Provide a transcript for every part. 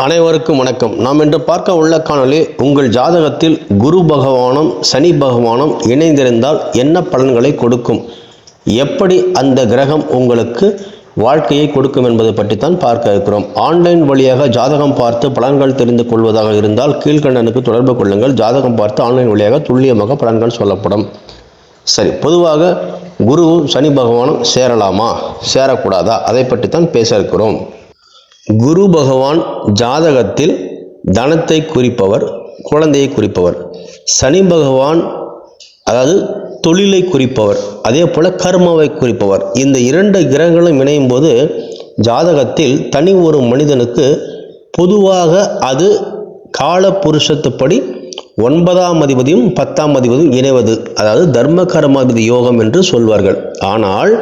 அனைவருக்கும் வணக்கம். நாம் இன்று பார்க்க உள்ள காணொலி உங்கள் ஜாதகத்தில் குரு பகவானும் சனி பகவானும் இணைந்திருந்தால் என்ன பலன்களை கொடுக்கும்? எப்படி அந்த கிரகம் உங்களுக்கு வாழ்க்கையை கொடுக்கும் என்பதை பற்றி தான் பார்க்க இருக்கிறோம். ஆன்லைன் வழியாக ஜாதகம் பார்த்து பலன்கள் தெரிந்து கொள்வதாக இருந்தால் கீழ்கண்டனுக்கு தொடர்பு கொள்ளுங்கள். ஜாதகம் பார்த்து ஆன்லைன் வழியாக துல்லியமாக பலன்கள் சொல்லப்படும். சரி பொதுவாக குருவும் சனி பகவானும் சேரலாமா? சேரக்கூடாதா? அதை பற்றி தான் பேச இருக்கிறோம். குரு பகவான் ஜாதகத்தில் தனத்தை குறிப்பவர் குழந்தையை குறிப்பவர். சனி பகவான் அதாவது தொழிலை குறிப்பவர் அதே போல் கர்மாவை குறிப்பவர். இந்த இரண்டு கிரகங்களும் இணையும் போது ஜாதகத்தில் தனி ஒரு மனிதனுக்கு பொதுவாக அது கால புருஷத்துப்படி ஒன்பதாம் அதிபதியும் பத்தாம் அதிபதியும் இணைவது. அதாவது தர்ம கர்மாதிபதி யோகம் என்று சொல்வார்கள். ஆனால்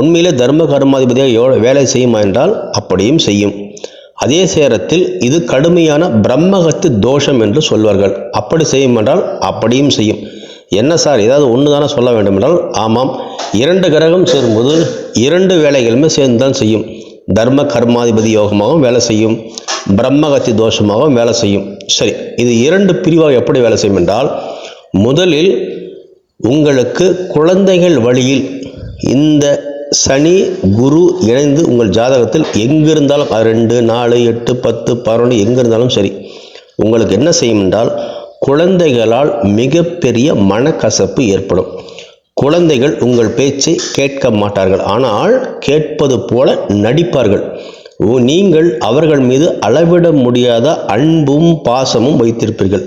உண்மையிலே தர்ம கர்மாதிபதியாக யோ வேலை செய்யுமா என்றால் அப்படியும் செய்யும். அதே சேரத்தில் இது கடுமையான பிரம்மகத்து தோஷம் என்று சொல்வார்கள். அப்படி செய்யும் என்றால் அப்படியும் செய்யும். என்ன சார்? ஏதாவது ஒன்று தானே சொல்ல வேண்டும் என்றால் ஆமாம் இரண்டு கிரகம் சேரும்போது இரண்டு வேலைகளுமே சேர்ந்து தான் செய்யும். தர்ம கர்மாதிபதி யோகமாகவும் வேலை செய்யும். பிரம்மகத்தி தோஷமாகவும் வேலை செய்யும். சரி இது இரண்டு பிரிவாக எப்படி வேலை செய்யும் என்றால் முதலில் உங்களுக்கு குழந்தைகள் வழியில் இந்த சனி குரு இணைந்து உங்கள் ஜாதகத்தில் எங்கிருந்தாலும் ரெண்டு நாலு எட்டு பத்து பதினொன்று எங்கே இருந்தாலும் சரி உங்களுக்கு என்ன செய்யும் என்றால் குழந்தைகளால் மிகப்பெரிய மனக்கசப்பு ஏற்படும். குழந்தைகள் உங்கள் பேச்சை கேட்க மாட்டார்கள். ஆனால் கேட்பது போல நடிப்பார்கள். ஓ, நீங்கள் அவர்கள் மீது அளவிட முடியாத அன்பும் பாசமும் வைத்திருப்பீர்கள்.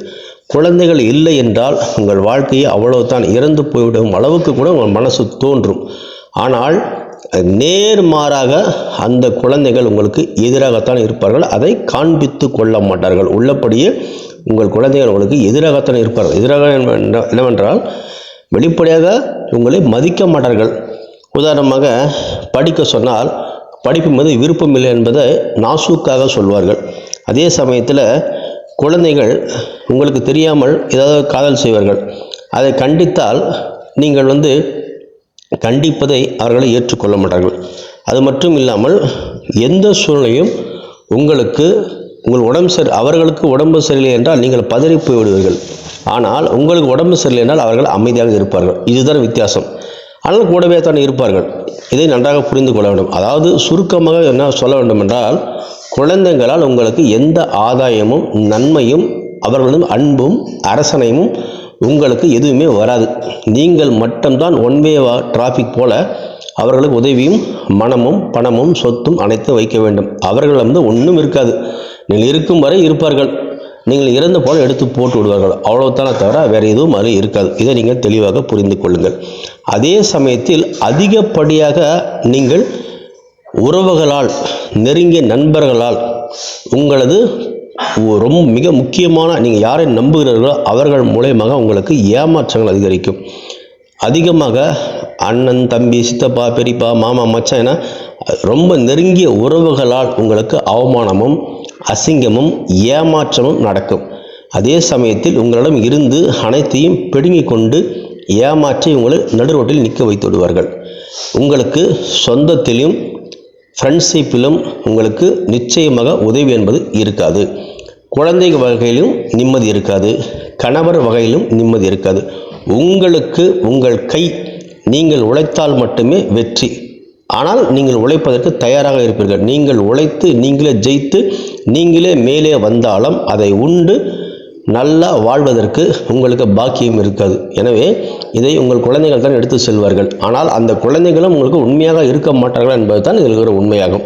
குழந்தைகள் இல்லை என்றால் உங்கள் வாழ்க்கையை அவ்வளவுதான் இறந்து போய்விடும் அளவுக்கு கூட உங்கள் மனசு தோன்றும். ஆனால் நேர்மாறாக அந்த குழந்தைகள் உங்களுக்கு எதிராகத்தான் இருப்பார்கள். அதை காண்பித்து கொள்ள மாட்டார்கள். உள்ளபடியே உங்கள் குழந்தைகள் உங்களுக்கு எதிராகத்தான் இருப்பார்கள். எதிராக என்னவென்றால் வெளிப்படையாக உங்களை மதிக்க மாட்டார்கள். உதாரணமாக படிக்க சொன்னால் படிப்பு மீது விருப்பம் இல்லை என்பதை நாசூக்காக சொல்வார்கள். அதே சமயத்தில் குழந்தைகள் உங்களுக்கு தெரியாமல் ஏதாவது காதல் செய்வார்கள். அதை கண்டித்தால் நீங்கள் வந்து கண்டிப்பதை அவர்களை ஏற்றுக்கொள்ள மாட்டார்கள். அது மட்டும் இல்லாமல் எந்த சூழ்நிலையும் உங்களுக்கு உங்கள் உடம்பு சரி அவர்களுக்கு உடம்பு சரியில்லை என்றால் நீங்கள் பதறி போய் விடுவீர்கள் ஆனால் உங்களுக்கு உடம்பு சரியில்லை என்றால் அவர்கள் அமைதியாக இருப்பார்கள். இதுதான் வித்தியாசம். ஆனால் கூடவே தான் இருப்பார்கள். இதை நன்றாக புரிந்து கொள்ள வேண்டும். அதாவது சுருக்கமாக என்ன சொல்ல வேண்டும் என்றால் குழந்தைகளால் உங்களுக்கு எந்த ஆதாயமும் நன்மையும் அவர்களும் அன்பும் அரசனையும் உங்களுக்கு எதுவுமே வராது. நீங்கள் மட்டும்தான் ஒன் வே டிராஃபிக் போல அவர்களுக்கு உதவியும் மனமும் பணமும் சொத்தும் அனைத்தும் வைக்க வேண்டும். அவர்கள் வந்து ஒன்றும் இருக்காது. நீங்கள் இருக்கும் வரை இருப்பார்கள். நீங்கள் இறந்த போல எடுத்து போட்டு விடுவார்கள். அவ்வளவுதானே தவிர வேறு எதுவும் அது இருக்காது. இதை நீங்கள் தெளிவாக புரிந்து கொள்ளுங்கள். அதே சமயத்தில் அதிகப்படியாக நீங்கள் உறவுகளால் நெருங்கிய நண்பர்களால் உங்களது ரொம்ப மிக முக்கியமான நீங்கள் யாரை நம்புகிறீர்களோ அவர்கள் மூலயமாக உங்களுக்கு ஏமாற்றங்கள் அதிகரிக்கும். அதிகமாக அண்ணன் தம்பி சித்தப்பா பெரியப்பா மாமா மச்சான் என ரொம்ப நெருங்கிய உறவுகளால் உங்களுக்கு அவமானமும் அசிங்கமும் ஏமாற்றமும் நடக்கும். அதே சமயத்தில் உங்களிடம் இருந்து அனைத்தையும் பிடுங்கிக் கொண்டு ஏமாற்றி உங்களை நடுரோட்டில் நிற்க வைத்து விடுவார்கள். உங்களுக்கு சொந்தத்திலும் ஃப்ரெண்ட்ஷிப்பிலும் உங்களுக்கு நிச்சயமாக உதவி என்பது இருக்காது. குழந்தை வகையிலும் நிம்மதி இருக்காது கணவர் வகையிலும் நிம்மதி இருக்காது. உங்களுக்கு உங்கள் கை நீங்கள் உழைத்தால் மட்டுமே வெற்றி. ஆனால் நீங்கள் உழைப்பதற்கு தயாராக இருப்பீர்கள். நீங்கள் உழைத்து நீங்களே ஜெயித்து நீங்களே மேலே வந்தாலும் அதை உண்டு நல்லா வாழ்வதற்கு உங்களுக்கு பாக்கியம் இருக்காது. எனவே இதை உங்கள் குழந்தைகள் தான் எடுத்து செல்வார்கள். ஆனால் அந்த குழந்தைகளும் உங்களுக்கு உண்மையாக இருக்க மாட்டார்கள் என்பது தான் இதில் ஒரு உண்மையாகும்.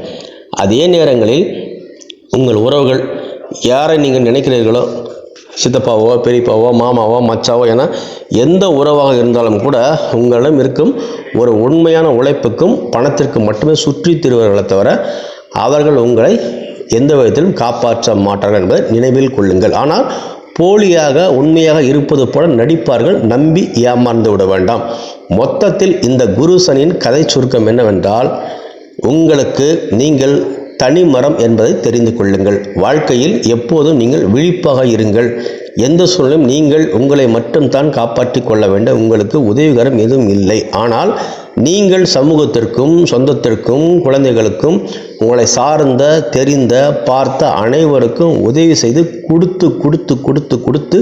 அதே நேரங்களில் உங்கள் உறவுகள் யாரை நீங்கள் நினைக்கிறீர்களோ? சித்தப்பாவோ பெரியப்பாவோ மாமாவோ மச்சாவோ என எந்த உறவாக இருந்தாலும் கூட உங்களிடம் இருக்கும் ஒரு உண்மையான உழைப்புக்கும் பணத்திற்கும் மட்டுமே சுற்றித் திருவர்களை தவிர அவர்கள் உங்களை எந்த விதத்திலும் காப்பாற்ற மாட்டார்கள் என்பதை நினைவில் கொள்ளுங்கள். ஆனால் போலியாக உண்மையாக இருப்பது போல நடிப்பார்கள் நம்பி ஏமாந்து விட வேண்டாம். மொத்தத்தில் இந்த குரு சனியின் கதை சுருக்கம் என்னவென்றால் உங்களுக்கு நீங்கள் தனி மரம் என்பதை தெரிந்து கொள்ளுங்கள். வாழ்க்கையில் எப்போதும் நீங்கள் விழிப்பாக இருங்கள். எந்த சூழலும் நீங்கள் உங்களை மட்டும்தான் காப்பாற்றிக் கொள்ள வேண்டும். உங்களுக்கு உதவிகரம் எதுவும் இல்லை. ஆனால் நீங்கள் சமூகத்திற்கும் சொந்தத்திற்கும் குழந்தைகளுக்கும் உங்களை சார்ந்த தெரிந்த பார்த்த அனைவருக்கும் உதவி செய்து கொடுத்து கொடுத்து கொடுத்து கொடுத்து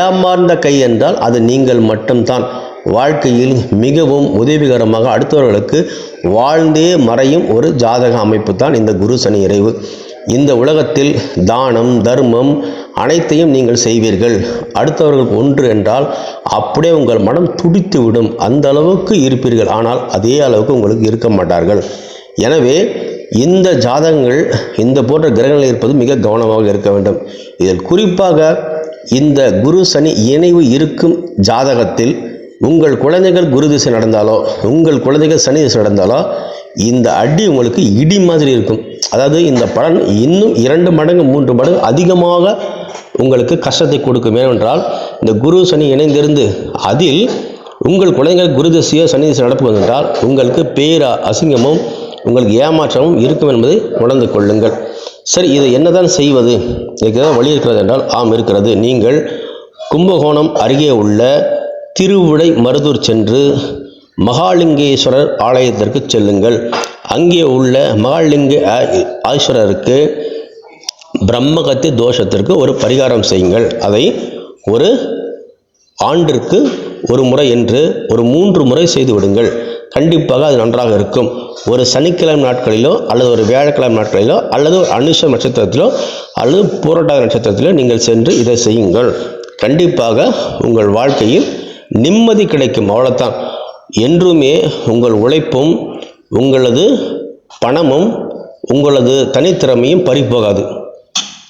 ஏமாந்த கை என்றால் அது நீங்கள் மட்டும்தான். வாழ்க்கையில் மிகவும் உதவிகரமாக அடுத்தவர்களுக்கு வாழ்ந்தே மறையும் ஒரு ஜாதக அமைப்பு தான் இந்த குரு சனி இறைவு. இந்த உலகத்தில் தானம் தர்மம் அனைத்தையும் நீங்கள் செய்வீர்கள். அடுத்தவர்களுக்கு ஒன்று என்றால் அப்படியே உங்கள் மனம் துடித்து விடும் அந்த அளவுக்கு இருப்பீர்கள். ஆனால் அதே அளவுக்கு உங்களுக்கு இருக்க மாட்டார்கள். எனவே இந்த ஜாதகங்கள் இந்த போன்ற கிரகங்கள் இருப்பது மிக கவனமாக இருக்க வேண்டும். இதில் குறிப்பாக இந்த குரு சனி இணைவு இருக்கும் ஜாதகத்தில் உங்கள் குழந்தைகள் குரு திசை நடந்தாலோ உங்கள் குழந்தைகள் சனி திசை நடந்தாலோ இந்த அடி உங்களுக்கு இடி மாதிரி இருக்கும். அதாவது இந்த பலன் இன்னும் இரண்டு மடங்கு மூன்று மடங்கு அதிகமாக உங்களுக்கு கஷ்டத்தை கொடுக்கும். ஏனென்றால் இந்த குரு சனி இணைந்திருந்து அதில் உங்கள் குழந்தைகள் குரு திசையோ சனி திசை நடப்பு என்றால் உங்களுக்கு பேரா அசிங்கமும் உங்களுக்கு ஏமாற்றமும் இருக்கும் என்பதை உணர்ந்து கொள்ளுங்கள். சரி இதை என்னதான் செய்வது? இதுக்கு ஏதாவது வழி இருக்கிறது என்றால் ஆம் இருக்கிறது. நீங்கள் கும்பகோணம் அருகே உள்ள திருவுடை மருதூர் சென்று மகாலிங்கேஸ்வரர் ஆலயத்திற்கு செல்லுங்கள். அங்கே உள்ள மகாலிங்க ஆ- ஈஸ்வரருக்கு பிரம்மகத்தி தோஷத்திற்கு ஒரு பரிகாரம் செய்யுங்கள். அதை ஒரு ஆண்டிற்கு ஒரு முறை என்று ஒரு மூன்று முறை செய்து விடுங்கள். கண்டிப்பாக அது நன்றாக இருக்கும். ஒரு சனிக்கிழமை நாட்களிலோ அல்லது ஒரு வியாழக்கிழமை நாட்களிலோ அல்லது ஒரு அனுஷ நட்சத்திரத்திலோ அல்லது பூரட்டாத நட்சத்திரத்திலோ நீங்கள் சென்று இதை செய்யுங்கள். கண்டிப்பாக உங்கள் வாழ்க்கையில் நிம்மதி கிடைக்கும் அவ்வளோத்தான் என்றுமே உங்கள் உழைப்பும் உங்களது பணமும் உங்களது தனித்திறமையும் பறிபோகாது.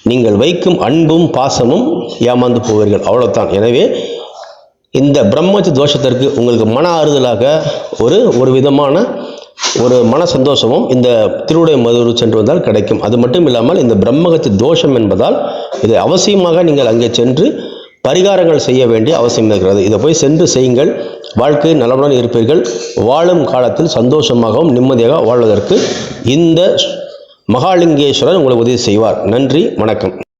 நீங்கள் வைக்கும் அன்பும் பாசமும் ஏமாந்து போவீர்கள் அவ்வளவுதான். எனவே இந்த பிரம்மச்ச தோஷத்திற்கு உங்களுக்கு மன ஆறுதலாக ஒரு ஒரு விதமான ஒரு மன சந்தோஷமும் இந்த திருவுடைய மதுரை சென்று வந்தால் கிடைக்கும். அது மட்டும் இல்லாமல் இந்த பிரம்மகத்து தோஷம் என்பதால் இதை அவசியமாக நீங்கள் அங்கே சென்று பரிகாரங்கள் செய்ய வேண்டிய அவசியம் இருக்கிறது. இதை போய் சென்று செய்யுங்கள். வாழ்க்கை நலமுடன் இருப்பீர்கள். வாழும் காலத்தில் சந்தோஷமாகவும் நிம்மதியாக வாழ்வதற்கு இந்த மகாலிங்கேஸ்வரர் உங்களுக்கு உதவி செய்வார். நன்றி வணக்கம்.